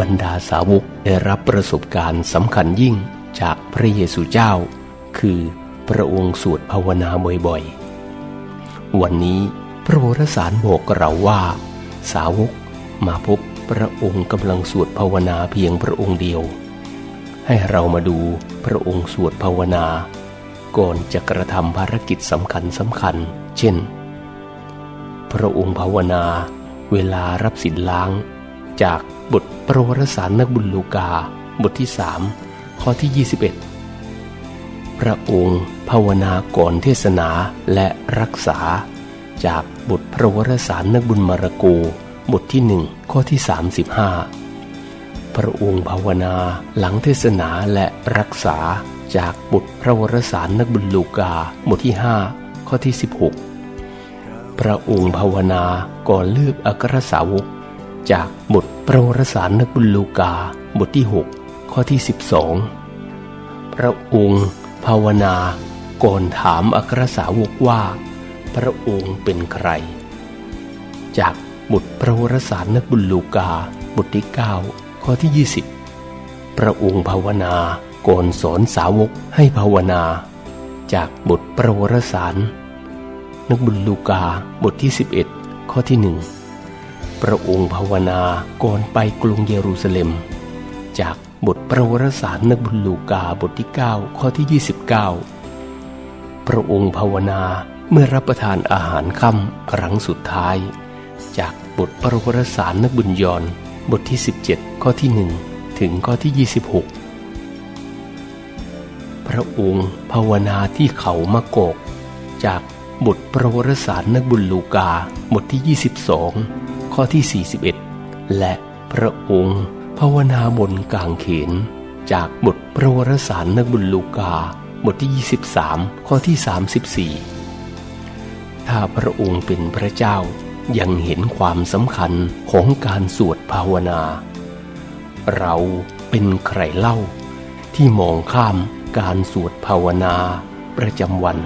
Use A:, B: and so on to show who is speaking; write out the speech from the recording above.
A: บรรดาสาวกได้รับประสบการณ์สำคัญยิ่งจากพระเยซูเจ้า คือพระองค์สวดภาวนาบ่อยๆ วันนี้พระวรสารบอกเราว่า สาวกมาพบพระองค์กำลังสวดภาวนาเพียงพระองค์เดียว ให้เรามาดูพระองค์สวดภาวนา ก่อนจะกระทำภารกิจสำคัญสำคัญ เช่น พระองค์ภาวนาเวลารับสินล้างจาก บทประวรสารนักบุญลูกา บทที่สามข้อที่ 21 พระองค์ภาวนาก่อนเทศนาและรักษา จากบทพระวรสารนักบุญมาระโก บทที่หนึ่งข้อที่ 35 พระองค์ภาวนาหลังเทศนาและรักษาจากบทพระวรสารนักบุญลูกา บทที่ 5 ข้อที่ 16 พระองค์ภาวนาก่อนเลือกอัครสาวก จากบทประวรสารนักบุญลูกาบทที่ 6 ข้อที่ 12 พระองค์ ภาวนาก่อนถามอัครสาวกว่า พระองค์เป็นใคร จากบทประวรสารนักบุญลูกาบทที่ 9 ข้อที่ 20 พระองค์ภาวนาก่อนสอนสาวกให้ภาวนา จากบทประวรสารนักบุญลูกาบทที่ 11 ข้อที่หนึ่ง พระองค์ภาวนาก่อนไปกรุงเยรูซาเล็ม จากบทประวรสารนักบุญลูกาบทที่ 9 ข้อที่ 29 พระองค์ภาวนาเมื่อรับประทานอาหารค่ำครั้งสุดท้าย จากบทประวรสารนักบุญยอนบทที่ 17 ข้อที่ 1 ถึงข้อที่ 26 พระองค์ภาวนาที่เขามะกก จากบทประวรสารนักบุญลูกาบทที่ 22 ข้อที่ 41 และพระองค์ ภาวนาบนกลางเขน จากบทประวรสารนักบุญลูกา บทที่ 23 ข้อที่ 34 ถ้าพระองค์เป็นพระเจ้ายังเห็นความสำคัญของการสวดภาวนา เราเป็นใครเล่า ที่มองข้ามการสวดภาวนาประจำวัน